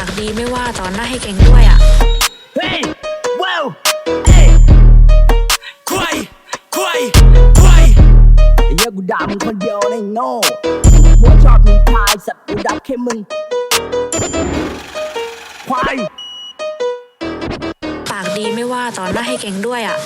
ากดีไม่ว่าตอนหน้าให้เก่งด้วยอะ Hey, wow, hey, ควายควายควายไอ้เหี้ยกูด่ามึงคนเดียวนะไอ้โง่หัวชอบนินทาไอ้สัตว์กูดับแค่มึงควายปากดีไม่ว่าตอนหน้าให้เก่งด้วยอะ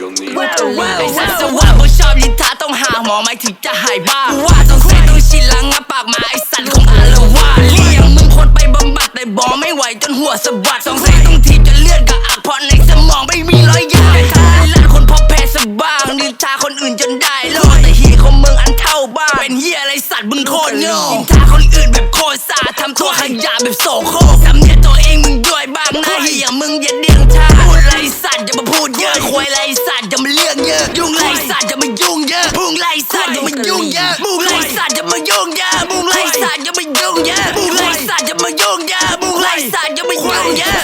เว้วเว้วเว้วไอ้สัเว้ตว์สวว่าพวกชอบลินทาต้องหาหมอไหมถึงจะหายบ้าว่าต้องเสียต้องชินหลังงับปากมาไอ้สัตว์ของอาละวาดเลี้ยงมึงคนไปบำบัดแต่บอไม่ไหวจนหัวสะบัดสงสัยต้องถีบจนเลือดกระอักเพราะในสมองไม่มีรอยยางทาลั่นคนพบแพ้สะบ้างนินทาคนอื่นจนได้โลดแต่หีของมึงอันเท่าบ้างเป็นเฮียอะไรสัตว์มึงโคตรโง่นินทาคนอื่นแบบโคตรซาทำตัวขยะแบบโสโครกสำเนียกตัวเองมึงด้วยบ้างหน้าเฮียมึงอย่าเดียงชาพูดไรสัตว์อย่ามาพูดเยอะ ควยไรสัตว์อย่ามาเลือกเยอะยุ่งไรสัตว์อย่ามายุ่งเยอะพุ่งไรสัตว์อย่ามายุ่งเยอะมุ่งไรสัตว์อย่ามายุ่งเยอะมุ่งไรสัตว์อย่ามายุ่งเยอะมุ่งไรสัตว์อย่ามายุ่งเยอะมุ่งไรสัตว์อย่ามายุ่งเยอะ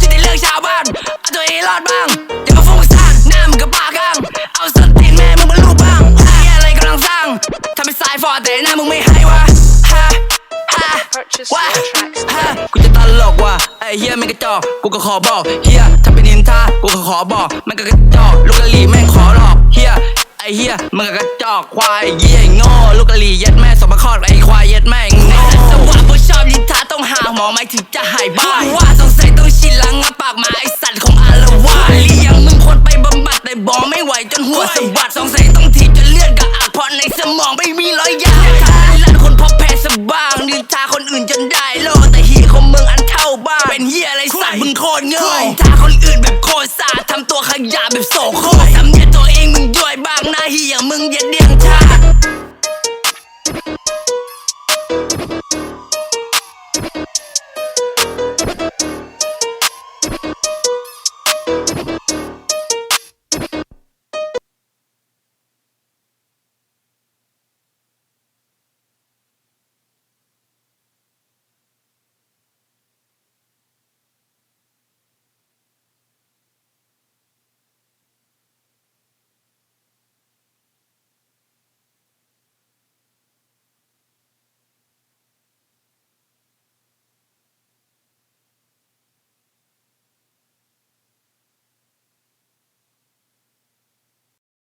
จะได้เลือกชาวบ้านเอาตัวเองรอดบ้างอย่ามาฟุ้งซ่านหน้ามึงกับปากข้างเอาสติแม่มึงมาลูบบ้างเฮียอะไรกำลังสร้างทำเป็นสายฟอร์แต่หน้ามึงไม่ให้วะฮะฮะ Purchase ว่า your tracks ฮะกูจะตลกว่ะไอ้เฮียแม่งกระจอกกูก็ขอบอกเฮียถ้าเป็นนิน ทากูก็ขอบอกม่งก็กระจอกลูกกะหรี่แม่งขอหลอกเฮียไอเฮียมึงก็กระจอกควายเฮียโง่ลูกกะหรี่ย็ดแม่สมบัติคลอดไอควายย็ดแม่งโง่สว่าผู้ชอบนินทาต้องหาหมอไหมถึงจะหายบ้าว่าสงสัยต้องชินลังงับปากมาไอสัตว์ของอาละวาเลี้ยงมึงคนไปบำบัดแต่บอไม่ไหวจนหัวสะบัดสงสัยต้องถีบจนเลือดกระอักเพราะในสมองไม่มีรอยยางลั่นคนพบแพ้สบ้างนินทาคนอื่นจนได้โลแต่เฮียของมึงอันเท่าบ้างเป็นเฮียอะไรสัตว์มึงโคตรโง่ทาคนอื่นแบบำตัวขยะแบบโสโครกสำเนียกตัวเองมึงด้วยบ้างนะเฮียมึงอย่าเดียงชา